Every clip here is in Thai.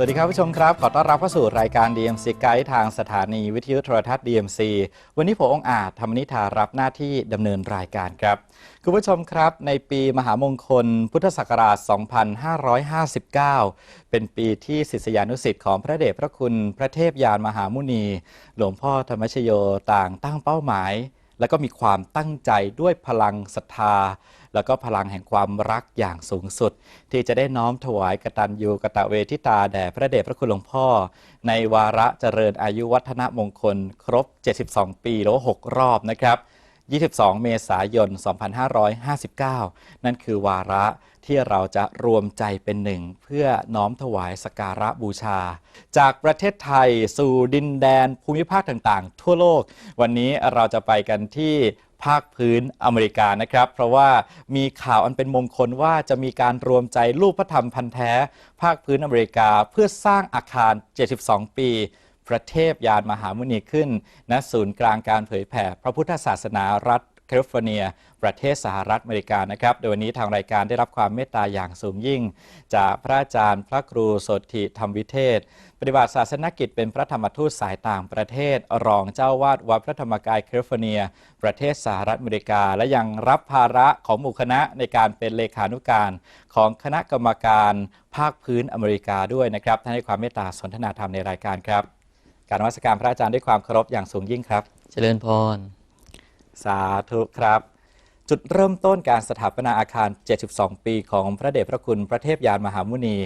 สวัสดีครับผู้ชมครับ ขอต้อนรับเข้าสู่รายการ DMC Guide ทางสถานีวิทยุโทรทัศน์ DMC วันนี้ผมองอาจธรรมนิธารับหน้าที่ดำเนินรายการครับคุณผู้ชมครับ ในปีมหามงคล พุทธศักราช 2559 เป็นปีที่ศิษยานุศิษย์ของพระเดชพระคุณพระเทพยานมหามุนี หลวงพ่อธรรมชโยต่างตั้งเป้าหมาย และก็มีความตั้งใจด้วยพลังศรัทธา แล้วก็พลังแห่งความรักอย่างสูงสุด ที่จะได้น้อมถวายกตัญญูกตะเวทิตาแด่พระเดชพระคุณหลวงพ่อ ในวาระเจริญอายุวัฒนมงคล ครบ 72 ปีหรือ6รอบนะครับ22 เมษายน 2559 นั่นคือวาระที่เราจะรวมใจเป็นหนึ่ง เพื่อน้อมถวายสการะบูชา จากประเทศไทยสู่ดินแดนภูมิภาคต่างๆ ทั่วโลก วันนี้เราจะไปกันที่ ภาคพื้นอเมริกานะครับ เพราะว่ามีข่าวอันเป็นมงคลว่าจะมีการรวมใจรูปพระธรรมพันธ์แท้ ภาคพื้นอเมริกาเพื่อสร้างอาคาร 72 ปี พระเทพยานมหามุนีขึ้นณศูนย์กลางการเผยแผ่พระพุทธศาสนารัฐแคลิฟอร์เนีย ประเทศสหรัฐอเมริกานะครับ โดยวันนี้ทางรายการได้รับความเมตตาอย่างสูงยิ่ง จากพระอาจารย์พระครูโสติธรรมวิเทศ ปฏิบัติศาสนกิจเป็นพระธรรมทูตสายต่างประเทศ รองเจ้าวาดวัดพระธรรมกายแคลิฟอร์เนีย ประเทศสหรัฐอเมริกา และยังรับภาระของหมู่คณะในการเป็นเลขานุการของคณะกรรมการภาคพื้นอเมริกาด้วยนะครับท่านให้ความเมตตาสนทนาธรรมในรายการครับ การนมัสการพระอาจารย์ด้วยความเคารพอย่างสูงยิ่งครับ เจริญพร สาธุครับ จุดเริ่มต้นการสถาปนาอาคาร 72 ปีของพระเดชพระคุณพระเทพยานมหามุนี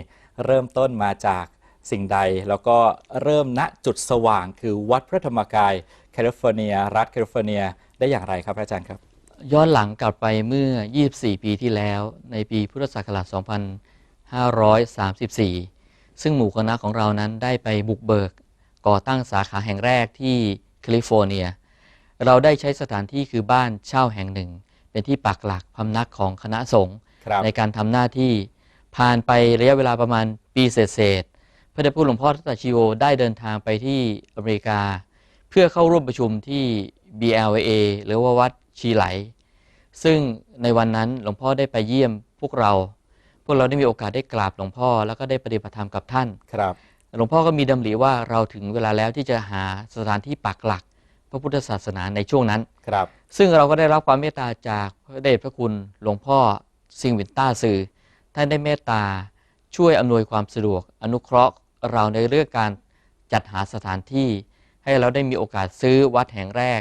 เริ่มต้นมาจากสิ่งใด แล้วก็เริ่มณจุดสว่างคือวัดพระธรรมกายแคลิฟอร์เนีย รัฐแคลิฟอร์เนีย ได้อย่างไรครับพระอาจารย์ครับ ย้อนหลังกลับไปเมื่อ 24 ปีที่แล้ว ในปีพุทธศักราช 2534 ซึ่งหมู่คณะของเรานั้นได้ไปบุกเบิก ก่อตั้งสาขาแห่งแรกที่แคลิฟอร์เนีย เราได้ใช้สถานที่คือบ้านเช่าแห่งหนึ่ง เป็นที่ปักหลักพำนักของคณะสงฆ์ครับในการทำหน้าที่ผ่านไประยะเวลาประมาณปีเศษๆพระเดชพระคุณหลวงพ่อทัตตาชิโอได้เดินทางไปที่อเมริกา เพื่อเข้าร่วมประชุมที่ BLA หรือว่าวัดชีไหล ซึ่งในวันนั้นหลวงพ่อได้ไปเยี่ยมพวกเรา พวกเราได้มีโอกาสได้กราบหลวงพ่อแล้วก็ได้ปฏิบัติธรรมกับท่านครับหลวงพ่อก็มีดำริว่าเราถึงเวลาแล้วที่จะหาสถานที่ปักหลัก พระพุทธศาสนาในช่วงนั้นครับ ซึ่งเราก็ได้รับความเมตตาจากพระเดชพระคุณหลวงพ่อซิงวินต้าสื่อท่านได้เมตตาช่วยอำนวยความสะดวก อนุเคราะห์เราในเรื่องการจัดหาสถานที่ ให้เราได้มีโอกาสซื้อวัดแห่งแรก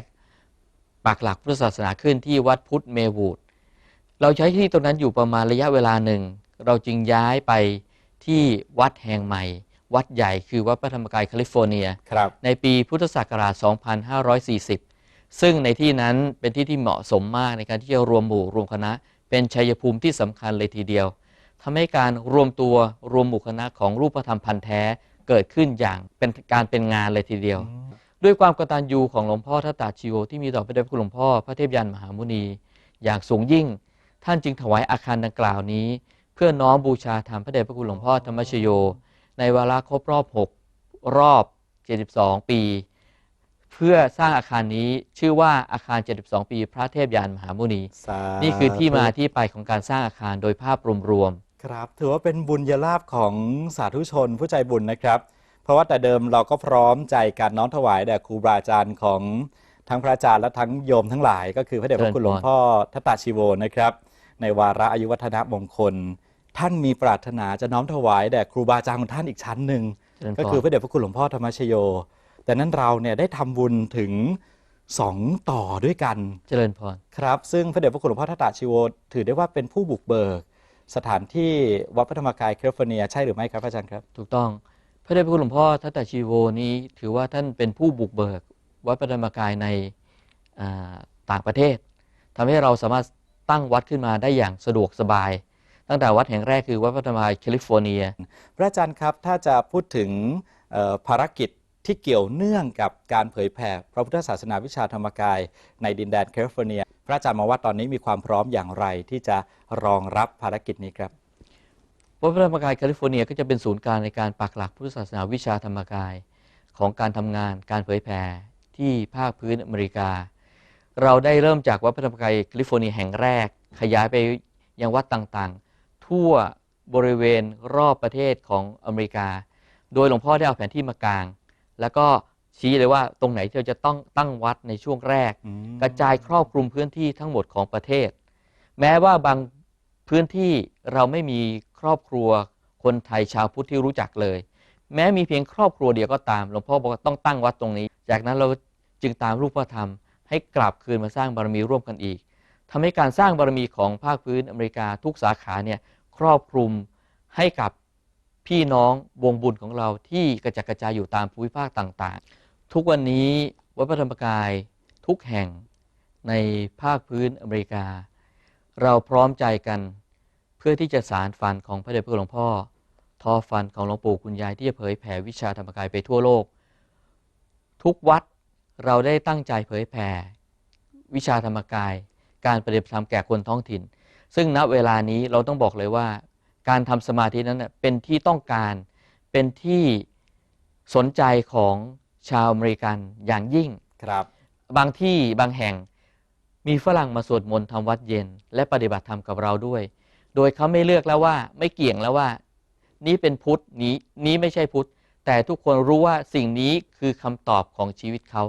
ปักหลักพุทธศาสนาขึ้นที่วัดพุทธเมวูดเราใช้ที่ตรงนั้นอยู่ประมาณระยะเวลาหนึ่ง เราจึงย้ายไปที่วัดแห่งใหม่ วัดใหญ่คือวัดพระธรรมกายแคลิฟอร์เนียครับในปีพุทธศักราช 2540 ซึ่งในที่นั้นเป็นที่ที่เหมาะสมมากในการที่จะรวมหมู่รวมคณะ เป็นชัยภูมิที่สำคัญเลยทีเดียวทำให้การรวมตัวรวมหมู่คณะของรูปธรรมพันธ์แท้เกิดขึ้นอย่างเป็นการเป็นงานเลยทีเดียว ด้วยความกตัญญูของหลวงพ่อทัตตาชิโอที่มีต่อพระเดชพระคุณหลวงพ่อพระเทพยานมหามุนี อย่างสูงยิ่ง ท่านจึงถวายอาคารดังกล่าวนี้ เพื่อน้อมบูชาธรรมพระเดชพระคุณหลวงพ่อธรรมชโย ในวาระครบรอบ 6 รอบ 72 ปีเพื่อสร้างอาคารนี้ชื่อว่าอาคาร 72 ปี พระเทพยานมหามุนี สานี่คือที่มาธุที่ไปของการสร้างอาคารโดยภาพรวมครับ ถือว่าเป็นบุญยลาภของสาธุชนผู้ใจบุญนะครับ เพราะว่าแต่เดิมเราก็พร้อมใจการน้อมถวายแด่ครูบาอาจารย์ของทั้งพระอาจารย์และทั้งโยมทั้งหลาย ก็คือพระเดชพระคุณหลวงพ่อทัตตาชีโวนะครับ ในวาระอายุวัฒนมงคล ท่านมีปรารถนาจะน้อมถวายแด่ครูบาอาจารย์ของท่านอีกชั้นหนึ่งๆเจริญพร ก็คือพระเดชพระคุณหลวงพ่อธรรมชโย แต่นั้นเราเนี่ยได้ทำบุญถึงสองต่อด้วยกันเจริญพรครับ ซึ่งพระเดชพระคุณหลวงพ่อทัตตาชิโวถือได้ว่าเป็นผู้บุกเบิก สถานที่วัดพระธรรมกายแคลิฟอร์เนียใช่หรือไม่ครับอาจารย์ครับ ถูกต้อง พระเดชพระคุณหลวงพ่อทัตตาชีโวนี้ถือว่าท่านเป็นผู้บุกเบิก วัดพระธรรมกายในอ่าต่างประเทศทำให้เราสามารถตั้งวัดขึ้นมาได้อย่างสะดวกสบาย ตั้งแต่วัดแห่งแรกคือวัดพระธรรมกายแคลิฟอร์เนีย พระอาจารย์ครับถ้าจะพูดถึงเอ่อภารกิจ ที่เกี่ยวเนื่องกับการเผยแผ่พระพุทธศาสนาวิชาธรรมกาย ในดินแดนแคลิฟอร์เนีย พระอาจารย์มองว่าตอนนี้มีความพร้อมอย่างไรที่จะรองรับภารกิจนี้ครับวัดพระธรรมกายแคลิฟอร์เนียก็จะเป็นศูนย์กลางในการปักหลักพุทธศาสนาวิชาธรรมกาย ของการทำงานการเผยแผ่ที่ภาคพื้นอเมริกา เราได้เริ่มจากวัดพระธรรมกายแคลิฟอร์เนียแห่งแรก ขยายไปยังวัดต่างๆ ทั่วบริเวณรอบประเทศของอเมริกา โดยหลวงพ่อได้เอาแผนที่มากาง แล้วก็ชี้เลยว่าตรงไหนที่เราจะต้องตั้งวัดในช่วงแรกอืมกระจายครอบคลุมพื้นที่ทั้งหมดของประเทศ แม้ว่าบางพื้นที่เราไม่มีครอบครัวคนไทยชาวพุทธที่รู้จักเลย แม้มีเพียงครอบครัวเดียวก็ตามหลวงพ่อบอกว่าต้องตั้งวัดตรงนี้ จากนั้นเราจึงตามรูปธรรม ให้กลับคืนมาสร้างบารมีร่วมกันอีกทำให้การสร้างบารมีของภาคพื้นอเมริกาทุกสาขาเนี่ยครอบคลุมให้กับ พี่น้องวงบุญของเราที่กระจัดกระจายอยู่ตามภูมิภาคต่างๆ ทุกวันนี้วัดพระธรรมกายทุกแห่งในภาคพื้นอเมริกา เราพร้อมใจกันเพื่อที่จะสารฝันของพระเดชพระคุณหลวงพ่อทอฟันของหลวงปู่คุณยายที่จะเผยแผ่วิชาธรรมกายไปทั่วโลก ทุกวัดเราได้ตั้งใจเผยแผ่วิชาธรรมกาย การปฏิบัติธรรมแก่คนท้องถิ่น ซึ่งณเวลานี้เราต้องบอกเลยว่า การทำสมาธินั้นน่ะเป็นที่ต้องการเป็นที่สนใจของชาวอเมริกันอย่างยิ่งครับ บางที่บางแห่งมีฝรั่งมาสวดมนต์ทำวัดเย็น และปฏิบัติธรรมกับเราด้วย โดยเขาไม่เลือกแล้วว่าไม่เกี่ยงแล้วว่า นี้เป็นพุทธนี้นี้ไม่ใช่พุทธ แต่ทุกคนรู้ว่าสิ่งนี้คือคำตอบของชีวิตเขา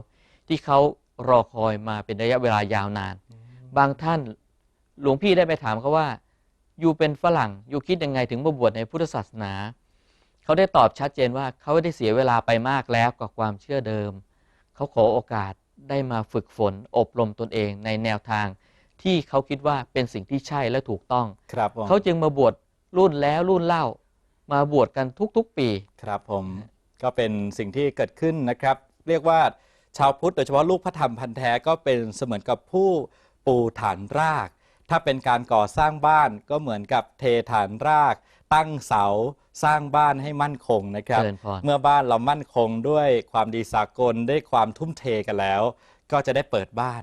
ที่เขารอคอยมาเป็นระยะเวลายาวนาน บางท่านหลวงพี่ได้ไปถามเขาว่า อยู่เป็นฝรั่งอยู่คิดยังไงถึงมาบวชในพุทธศาสนา เขาได้ตอบชัดเจนว่าเขาได้เสียเวลาไปมากแล้วกับความเชื่อเดิม เขาขอโอกาสได้มาฝึกฝนอบรมตนเองในแนวทาง ที่เขาคิดว่าเป็นสิ่งที่ใช่และถูกต้อง ครับผมเขาจึงมาบวชรุ่นแล้วรุ่นเล่า มาบวชกันทุกๆปี ครับผมก็เป็นสิ่งที่เกิดขึ้นนะครับ เรียกว่าชาวพุทธโดยเฉพาะลูกพระธรรมพันธ์แท้ก็เป็นเสมือนกับผู้ปูฐานราก ถ้าเป็นการก่อสร้างบ้านก็เหมือนกับเทฐานราก ตั้งเสาสร้างบ้านให้มั่นคงนะครับ เจริญพร เมื่อบ้านเรามั่นคงด้วยความดีสากลด้วยความทุ่มเทกันแล้ว ก็จะได้เปิดบ้าน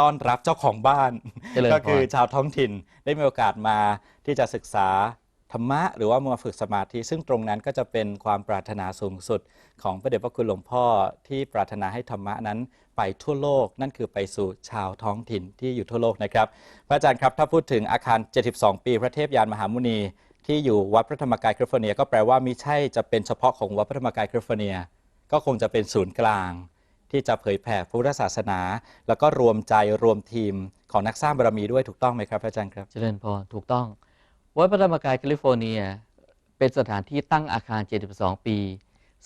ต้อนรับเจ้าของบ้าน เจริญพร ก็คือชาวท้องถิ่นได้มีโอกาสมาที่จะศึกษาธ รรมะ หรือว่ามาฝึกสมาธิ ซึ่งตรงนั้นก็จะเป็นความปรารถนาสูงสุด ของพระเดชพระคุณหลวงพ่อที่ปรารถนาให้ธรรมะนั้นไปทั่วโลก นั่นคือไปสู่ชาวท้องถิ่นที่อยู่ทั่วโลกนะครับ พระอาจารย์ครับถ้าพูดถึงอาคาร 72 ปี พระเทพยานมหามุนี ที่อยู่วัดพระธรรมกายแคลิฟอร์เนีย ก็แปลว่ามิใช่จะเป็นเฉพาะของวัดพระธรรมกายแคลิฟอร์เนีย ก็คงจะเป็นศูนย์กลาง ที่จะเผยแผ่พุทธศาสนา แล้วก็รวมใจรวมทีมของนักสร้างบารมีด้วยถูกต้องไหมครับพระอาจารย์ครับ เจริญพรถูกต้อง วัดพระธรรมกายแคลิฟอร์เนีย เป็นสถานที่ตั้งอาคาร 72 ปี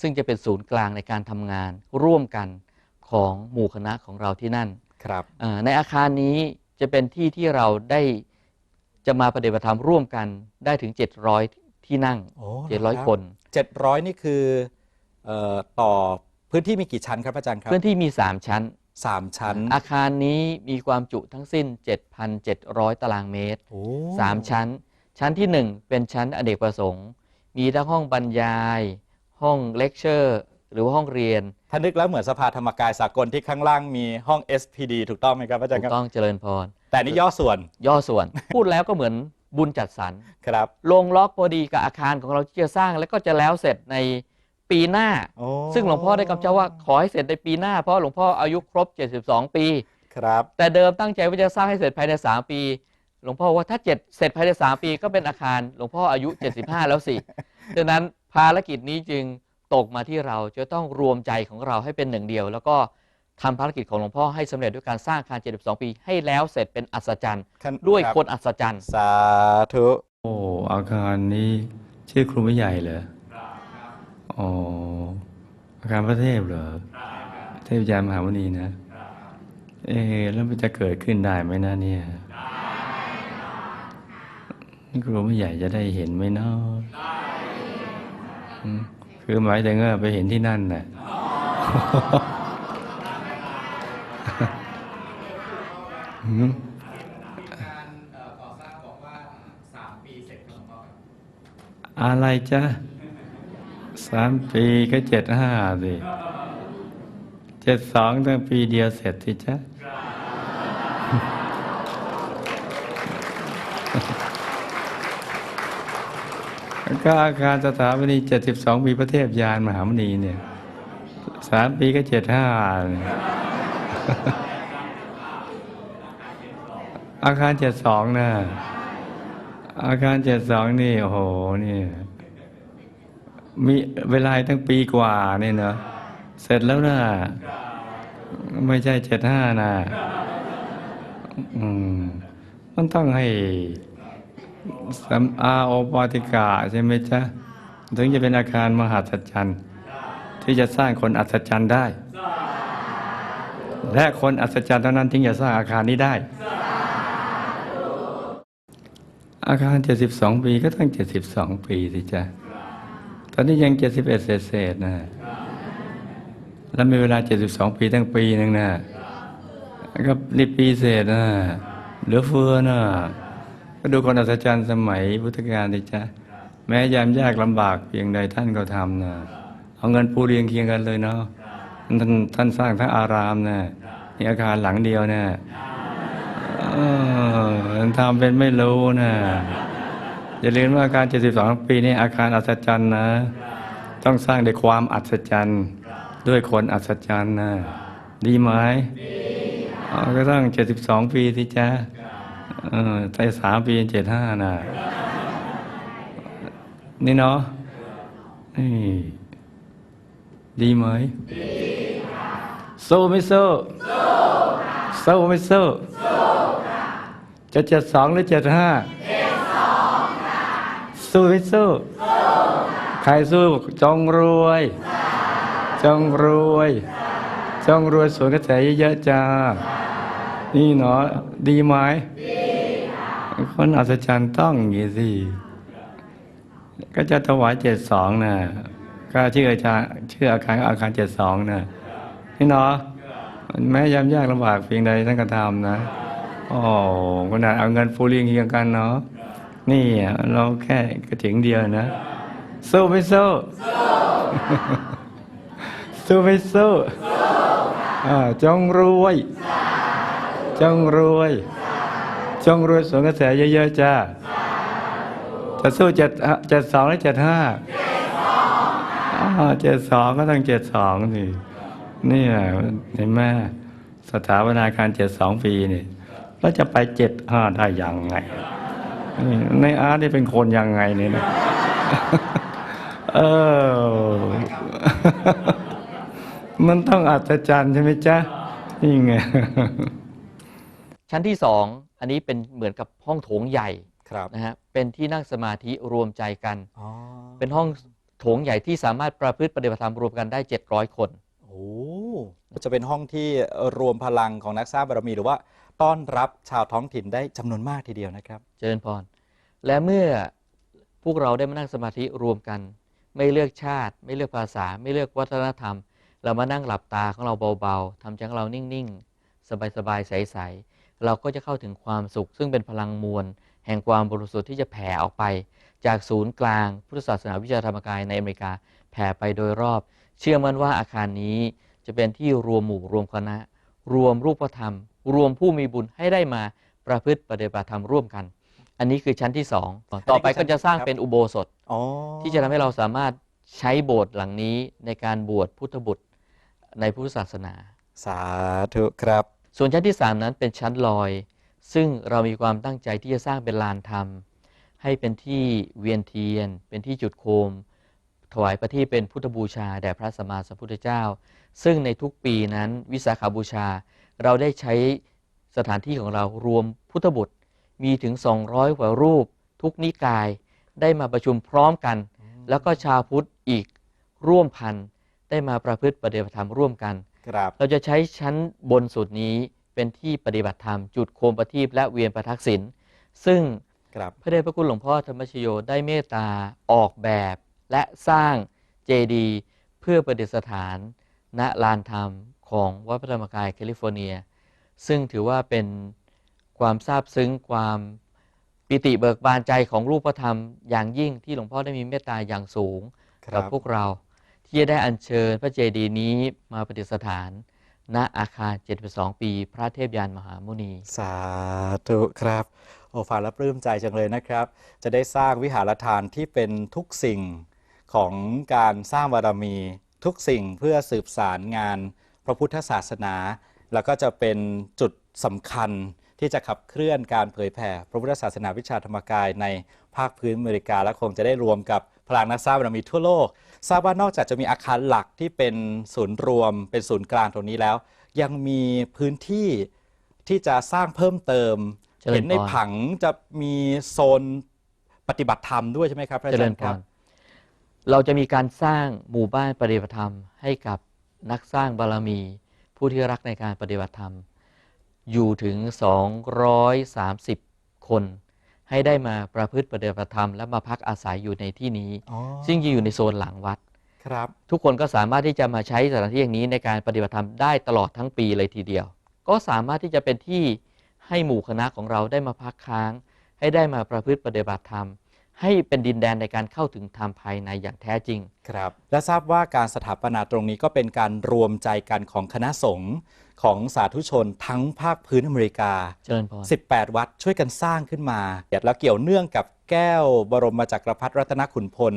ซึ่งจะเป็นศูนย์กลางในการทำงานร่วมกันของหมู่คณะของเราที่นั่นครับอ่าในอาคารนี้จะเป็นที่ที่เราได้จะมาปฏิบัติธรรมร่วมกันได้ถึง 700 ที่นั่งโอ้700 คน 700 นี่คือเอ่อต่อพื้นที่มีกี่ชั้นครับอาจารย์ครับพื้นที่มี 3 ชั้นสามชั้น อาคารนี้มีความจุทั้งสิ้น 7,700 ตารางเมตรโอ้3ชั้น ชั้นที่ 1 เป็นชั้นอเนกประสงค์ มีทั้งห้องบรรยาย ห้องเลคเชอร์ หรือว่าห้องเรียนถ้านึกแล้วเหมือนสภาธรรมกายสากลที่ข้างล่างมีห้อง SPD ถูกต้องไหมครับอาจารถูย์คกรับต้องเจริญพร แต่นี่ย่อส่วนย่อส่วน พูดแล้วก็เหมือนบุญจัดสรร ครับลงล็อกพอดีกับอาคารของเราที่จะสร้างแล้วก็จะแล้วเสร็จในปีหน้า โอ้ซึ่งหลวงพ่อได้กำชับว่าขอให้เสร็จในปีหน้าเพราะหลวงพ่ออายุครบ 72 ปี ครับ แต่เดิมตั้งใจว่าจะสร้างให้เสร็จภายใน 3 ปี หลวงพ่อบอกว่าถ้าเจ็ดเสร็จภายใน3ปีก็เป็นอาคาร หลวงพ่ออายุ 75 แล้วสิดังนั้นภารกิจนี้จึงตกมาที่เราจะต้องรวมใจของเราให้เป็นหนึ่งเดียว แล้วก็ทำภารกิจของหลวงพ่อให้สำเร็จด้วยการสร้างอาคาร 72 ปี ให้แล้วเสร็จเป็นอัศจรรย์ขั้นด้วยรับคนอัศจรรย์ สาธุโอ้อาคารนี้ชื่อครูไม่ใหญ่เหรออ๋ออาคารพระเทพเหรอเทพยานมหามุนีนะ เอ๊ะแล้วมันจะเกิดขึ้นได้ไหมนะเนี่ย ครูไม่ใหญ่จะได้เห็นไหมเนาะอืมคือหมายถึงว่าไปเห็นที่นั่นน่ะอืมอะไรจ๊ะสามปีก็เจ็ดห้าสิเจ็ดสองตั้งปีเดียวเสร็จสิจ๊ะ ก็อาคารสถาปนีเจ็ดสิบสองปีพระเทพยานมหามณีเนี่ยสามปีก็เจ็ดห้าอาคารเจ็ดสองนะอาคารเจ็ดสองนี่โอ้โหนี่มีเวลาตั้งปีกว่าเนี่ยเนอะเสร็จแล้วนะไม่ใช่เจ็ดห้านะอืมมันต้องให้ สัมอาโอปาติกาใช่ไหมจ๊ะ ถึงจะเป็นอาคารมหาศจรรย์ที่จะสร้างคนอัศจรรย์ได้ และคนอัศจรรย์เท่านั้นถึงจะสร้างอาคารนี้ได้ อาคาร 72 ปีก็ต้อง72 ปีสิจ๊ะ ตอนนี้ยัง 71เศษๆนะ แล้วมีเวลา 72 ปีตั้งปีหนึ่งนะก็นี่ปีเศษนะ เหลือเฟือนะ ก็ดูคนอัศจรรย์สมัยพุทธกาลดิจ๊ะแม้ยามยากลำบากเพียงใดท่านก็ทำนะเอาเงินปูเรียงเคียงกันเลยเนาะท่านท่านสร้างทั้งอารามนะมีอาคารหลังเดียวนะทำเป็นไม่รู้นะอย่าลืมว่าอาคาร 72 ปีนี้อาคารอัศจรรย์นะ ต้องสร้างด้วยความอัศจรรย์ ด้วยคนอัศจรรย์นะ ดีไหมก็ต้อง 72 ปีสิจ๊ะ เออใจสามปีเจ็ดห้านะนี่เนาะนี่ดีไหมสู้ไม่สู้สู้ไม่สู้จะเจ็ดสองหรือเจ็ดห้าสู้ไม่สู้ใครสู้จงรวย จงรวย จงรวยสวนกระแสเยอะๆจ้านี่เนาะดีไหม คนอัศจรรย์ต้องอย่างนี้สิ ก็จะถวายเจ็ดสองนะก็ชื่ออาจารย์ชื่ออาคารก็อาคารเจ็ดสองนะพี่เนาะแม้ยามยากลำบากเพียงใดท่านก็ทำนะโอ้ขนาดเอาเงินฟูเรีงเคียงกันเนาะนี่เราแค่กระถิงเดียวนะสู้ไม่สู้สู้ไม่สู้อ่าจงรวย จงรวย จงรวยสวนกระแสเยอะๆจ้าจะสู้เจ็ดเจ็ดสองหรือเจ็ดห้าเจ็ดสองก็ต้องเจ็ดสองสินี่แหละเห็นไหมสถาปนาการเจ็ดสองปีนี่แล้วจะไปเจ็ดห้าได้ยังไงในอาร์ตนี่เป็นคนยังไงเนี่ยนะเออ มันต้องอัศจรรย์ใช่ไหมจ๊ะนี่ไง ชั้นที่สอง อันนี้เป็นเหมือนกับห้องโถงใหญ่ครับนะฮะเป็นที่นั่งสมาธิรวมใจกัน อ๋อเป็นห้องโถงใหญ่ที่สามารถประพฤติปฏิบัติธรรมรวมกันได้ 700 คน โอ้จะเป็นห้องที่รวมพลังของนักสร้างบารมีหรือว่าต้อนรับชาวท้องถิ่นได้จำนวนมากทีเดียวนะครับ เจริญพร และเมื่อพวกเราได้มานั่งสมาธิรวมกัน ไม่เลือกชาติ ไม่เลือกภาษา ไม่เลือกวัฒนธรรม เรามานั่งหลับตาของเราเบาๆทำใจของเรานิ่งๆ สบายๆ ใสๆ เราก็จะเข้าถึงความสุข ซึ่งเป็นพลังมวล แห่งความบริสุทธิ์ที่จะแผ่ออกไป จากศูนย์กลางพุทธศาสนาวิชาธรรมกายในอเมริกาแผ่ไปโดยรอบ เชื่อมั่นว่าอาคารนี้จะเป็นที่รวมหมู่รวมคณะ รวมรูปธรรม รวมผู้มีบุญให้ได้มาประพฤติปฏิบัติธรรมร่วมกัน อันนี้คือชั้นที่สองต่อไปก็จะสร้างเป็นอุโบสถที่จะทำให้เราสามารถใช้โบสถ์หลังนี้ในการบวชพุทธบุตรในพุทธศาสนา สาธุครับ ส่วนชั้นที่ 3 นั้นเป็นชั้นลอย ซึ่งเรามีความตั้งใจที่จะสร้างเป็นลานธรรม ให้เป็นที่เวียนเทียน เป็นที่จุดโคม ถวายประทีปเป็นพุทธบูชาแด่พระสัมมาสัมพุทธเจ้า ซึ่งในทุกปีนั้นวิสาขาบูชา เราได้ใช้สถานที่ของเรารวมพุทธบุตรมีถึง 200 กว่ารูป ทุกนิกายได้มาประชุมพร้อมกัน แล้วก็ชาวพุทธอีกร่วมพันได้มาประพฤติปฏิบัติธรรมร่วมกัน ครับเราจะใช้ชั้นบนสุดนี้เป็นที่ปฏิบัติธรรม จุดโคมประทีปและเวียนประทักษิณซึ่งครับพระเดชพระคุณหลวงพ่อธรรมชโยได้เมตตาออกแบบและสร้างเจดีย์เพื่อประดิษฐาน ณลานธรรมของวัดพระธรรมกายแคลิฟอร์เนีย ซึ่งถือว่าเป็นความซาบซึ้งความปิติเบิกบานใจของรูปธรรมอย่างยิ่งที่หลวงพ่อได้มีเมตตาอย่างสูงครักับพวกเรา ที่จะได้อัญเชิญพระเจดีย์นี้มาประดิษฐาน ณอาคาร 72 ปี พระเทพยานมหามุนี สาธุครับ โอ้ฟังแล้วปลื้มใจจังเลยนะครับ จะได้สร้างวิหารทานที่เป็นทุกสิ่งของการสร้างบารมีทุกสิ่งเพื่อสืบสารงานพระพุทธศาสนา แล้วก็จะเป็นจุดสำคัญที่จะขับเคลื่อนการเผยแผ่พระพุทธศาสนาวิชาธรรมกายในภาคพื้นอเมริกา และคงจะได้รวมกับพลังนักสร้างบารมีทั่วโลก ทราบว่านอกจากจะมีอาคารหลักที่เป็นศูนย์รวม เป็นศูนย์กลางตรงนี้แล้ว ยังมีพื้นที่ที่จะสร้างเพิ่มเติม เจริญพร เห็นในผังจะมีโซนปฏิบัติธรรมด้วยใช่ไหมครับพระเจอาจาริรญย์พครับ รเราจะมีการสร้างหมู่บ้านปฏิบัติธรรม ให้กับนักสร้างบารมี ผู้ที่รักในการปฏิบัติธรรม อยู่ถึง 230 คน ให้ได้มาประพฤติปฏิบัติธรรมและมาพักอาศัยอยู่ในที่นี้อ๋อซึ่งอยู่ในโซนหลังวัดครับ ทุกคนก็สามารถที่จะมาใช้สถานที่อย่างนี้ในการปฏิบัติธรรมได้ตลอดทั้งปีเลยทีเดียว ก็สามารถที่จะเป็นที่ให้หมู่คณะของเราได้มาพักค้าง ให้ได้มาประพฤติปฏิบัติธรรม ให้เป็นดินแดนในการเข้าถึงธรรมภายในอย่างแท้จริง ครับ และทราบว่าการสถาปนาตรงนี้ก็เป็นการรวมใจกันของคณะสงฆ์ ของสาธุชนทั้งภาคพื้นอเมริกา เจริญพร 18 วัดช่วยกันสร้างขึ้นมาแล้วเกี่ยวเนื่องกับแก้วบรมจักรพรรดิรัตนขุนพล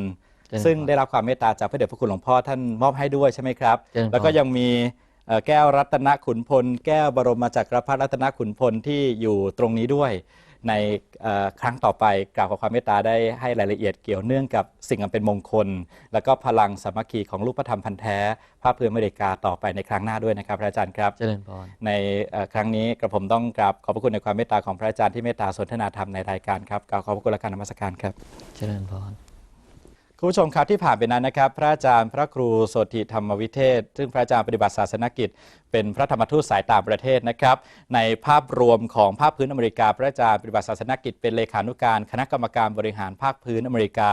เจริญพรซึ่งได้รับความเมตตาจากพระเดชพระคุณหลวงพ่อท่านมอบให้ด้วยใช่ไหมครับ เจริญพร แล้วก็ยังมีเอ่อแก้วรัตนขุนพล แก้วบรมจักรพรรดิรัตนขุนพลที่อยู่ตรงนี้ด้วย ในเอ่อครั้งต่อไปกราบขอความเมตตาได้ให้รายละเอียดเกี่ยวเนื่องกับสิ่งอันเป็นมงคล แล้วก็พลังสามัคคีของลูกพระธรรมพันธ์แท้ภาคพื้นอเมริกาต่อไปในครั้งหน้าด้วยนะครับพระอาจารย์ครับเจริญพรในเอ่อครั้งนี้กระผมต้องกราบขอบพระคุณในความเมตตาของพระอาจารย์ที่เมตตาสนทนาธรรมในรายการครับกราบขอบพระคุณและการนมัสการครับเจริญพร คุณผู้ชมครับที่ผ่านไปนั้นนะครับ พระอาจารย์พระครูโสติธรรมวิเทศ ซึ่งพระอาจารย์ปฏิบัติศาสนกิจ เป็นพระธรรมทูตสายต่างประเทศนะครับ ในภาพรวมของภาคพื้นอเมริกา พระอาจารย์ปฏิบัติศาสนกิจ เป็นเลขานุการคณะกรรมการบริหารภาคพื้นอเมริกา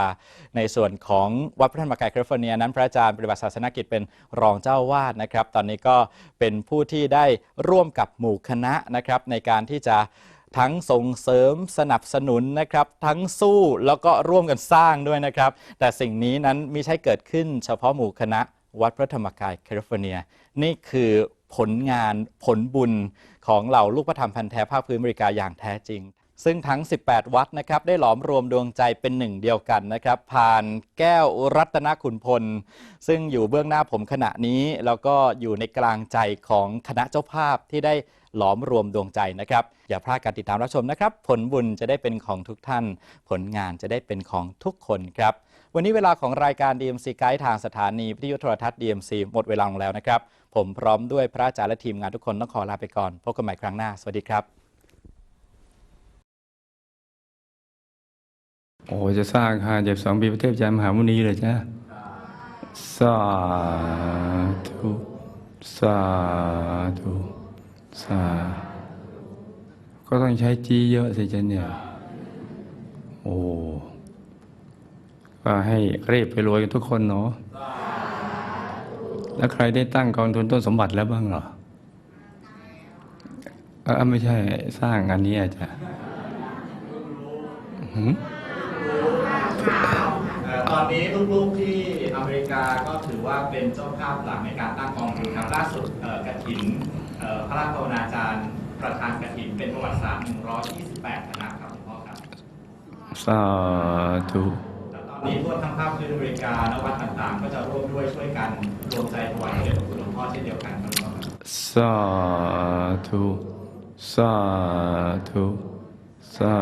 ในส่วนของวัดพระธรรมกายแคลิฟอร์เนียนั้นพระอาจารย์ปฏิบัติศาสนกิจเป็นรองเจ้าวาดนะครับ ตอนนี้ก็เป็นผู้ที่ได้ร่วมกับหมู่คณะนะครับในการที่จะ ทั้งส่งเสริมสนับสนุนนะครับ ทั้งสู้แล้วก็ร่วมกันสร้างด้วยนะครับ แต่สิ่งนี้นั้นมีใช่เกิดขึ้นเฉพาะหมู่คณะวัดพระธรรมกายแคลิฟอร์เนีย นี่คือผลงานผลบุญของเหล่าลูกพระธรรมพันธ์แท้ภาคพื้นอเมริกาอย่างแท้จริง ซึ่งทั้ง 18 วัดนะครับได้หลอมรวมดวงใจเป็นหนึ่งเดียวกันนะครับ ผ่านแก้วรัตนขุนพล ซึ่งอยู่เบื้องหน้าผมขณะนี้แล้วก็อยู่ในกลางใจของคณะเจ้าภาพที่ได้หลอมรวมดวงใจนะครับ อย่าพลาดการติดตามรับชมนะครับ ผลบุญจะได้เป็นของทุกท่าน ผลงานจะได้เป็นของทุกคนครับ วันนี้เวลาของรายการ DMC ไกด์ทางสถานีวิทยุโทรทัศน์ DMC หมดเวลาลงแล้วนะครับ ผมพร้อมด้วยพระอาจารย์และทีมงานทุกคนต้องขอลาไปก่อนพบกันใหม่ครั้งหน้าสวัสดีครับ โอ้จะสร้างอาคาเจ็บสองปีประเทศยานมหามุนีเลยจ้ะสาธุสาธุสาก็ต้องใช้จีเยอะสิจ้ะเนี่ย โอ้ก็ให้รีบไปรวยกันทุกคนเนาะแล้วใครได้ตั้งกองทุนต้นสมบัติแล้วบ้างเหรอเออไม่ใช่สร้างอันนี้อาจจะหืม อนนี้ลูกๆที่อเมริกาก็ถือว่าเป็นเจ้าภาพหลักในการตั้งกองทุนครับล่าสุดเอ่อกฐินเอ่อพระราชภาวนาจารย์ประธานกฐินเป็นประวัติศาสตร์128คณะครับหลวงพ่อครับสาธุแล้วตอนนี้ทั่วทั้งภาคพื้นอเมริกาและวัดต่างๆ ก็จะร่วมด้วยช่วยกันรวมใจถวายเดชพระคุณหลวงพ่อเช่นเดียวกันครับสาธุสาธุสา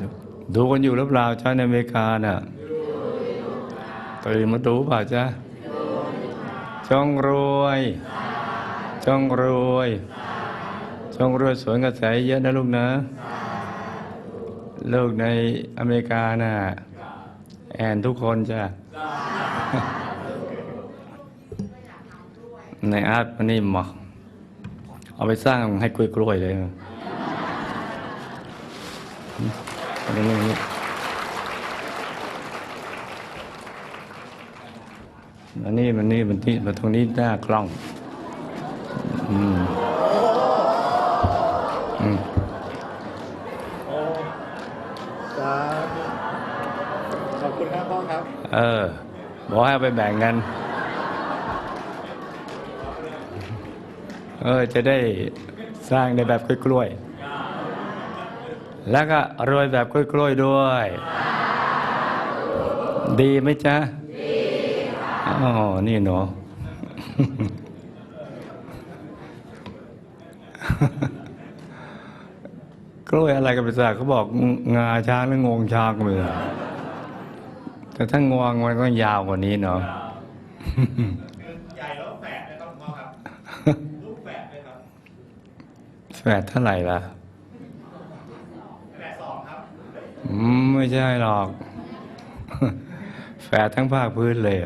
ธุดูกันอยู่หรือเปล่าจ้าในอเมริกาน่ะ ตื่นมาดูเปล่าจ้าจงรวย จงรวย จงรวยสวนกระแสเยอะนะลูกนะลูกในอเมริกาน่ะแอนทุกคนจ้ะในอาร์ตมันนี่หมอเอาไปสร้างให้กล้วยๆเลยอันนี้ อันนี้อันนี้มันนี่มันที่มันตรงนี้หน้ากล้อง อืมอืมขอบคุณครับพ่อครับ เออ บอกให้เอาไปแบ่งกัน เออ จะได้สร้างในแบบกล้วยๆ แล้วก็รวยแบบกล้วยๆด้วย ดีไหมจ๊ะดี อ๋อ นี่หนูกล้วยอะไรกันไปซะเขาบอกงาช้างหรืองวงช้างกันไปซะแต่ถ้างวงมันก็ยาวกว่านี้เนาะใหญ่แล้วแฝดนะครับพ่อครับลูกแฝดด้วยครับแฝดเท่าไหร่ล่ะแฝดสองครับอืมไม่ใช่หรอก แฝดทั้งภาคพื้นเลย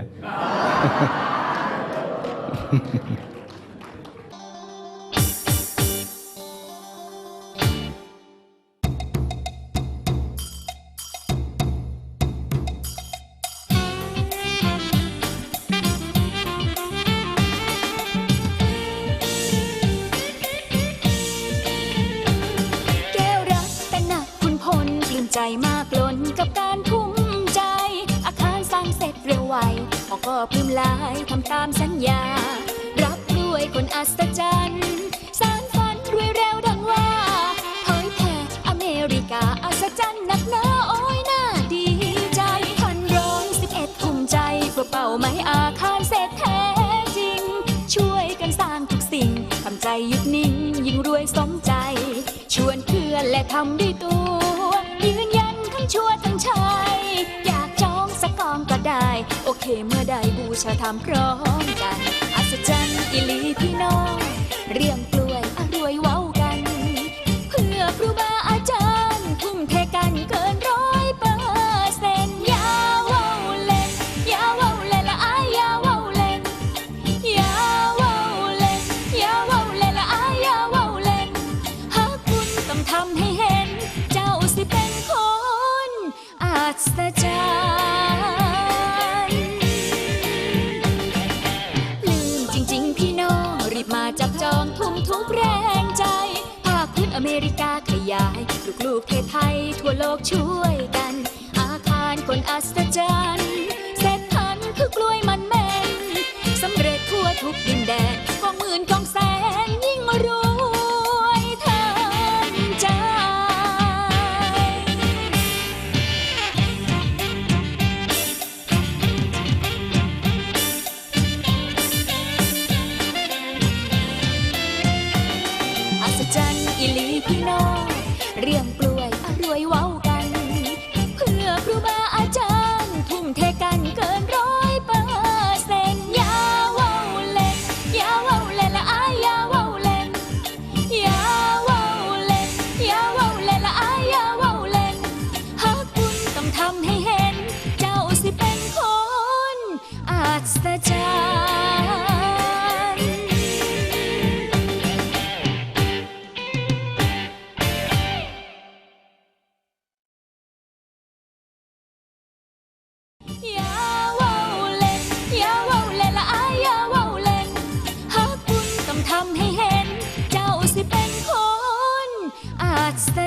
และทำด้วยตัว ยืนยันทั้งชั่วทั้งชาย อยากจองสักกองก็ได้ โอเคเมื่อได้บูชาทำพร้อมกัน อัศจรรย์อิลีพี่น้อง เรียง ศจรรย์ลืมจริง ๆ พี่น้องรีบมาจับจองทุ่มทุกแรงใจ ภาคพื้นอเมริกาขยาย ลูกๆเทไทย ทั่วโลกช่วยกัน อาคารคนอัศจรรย์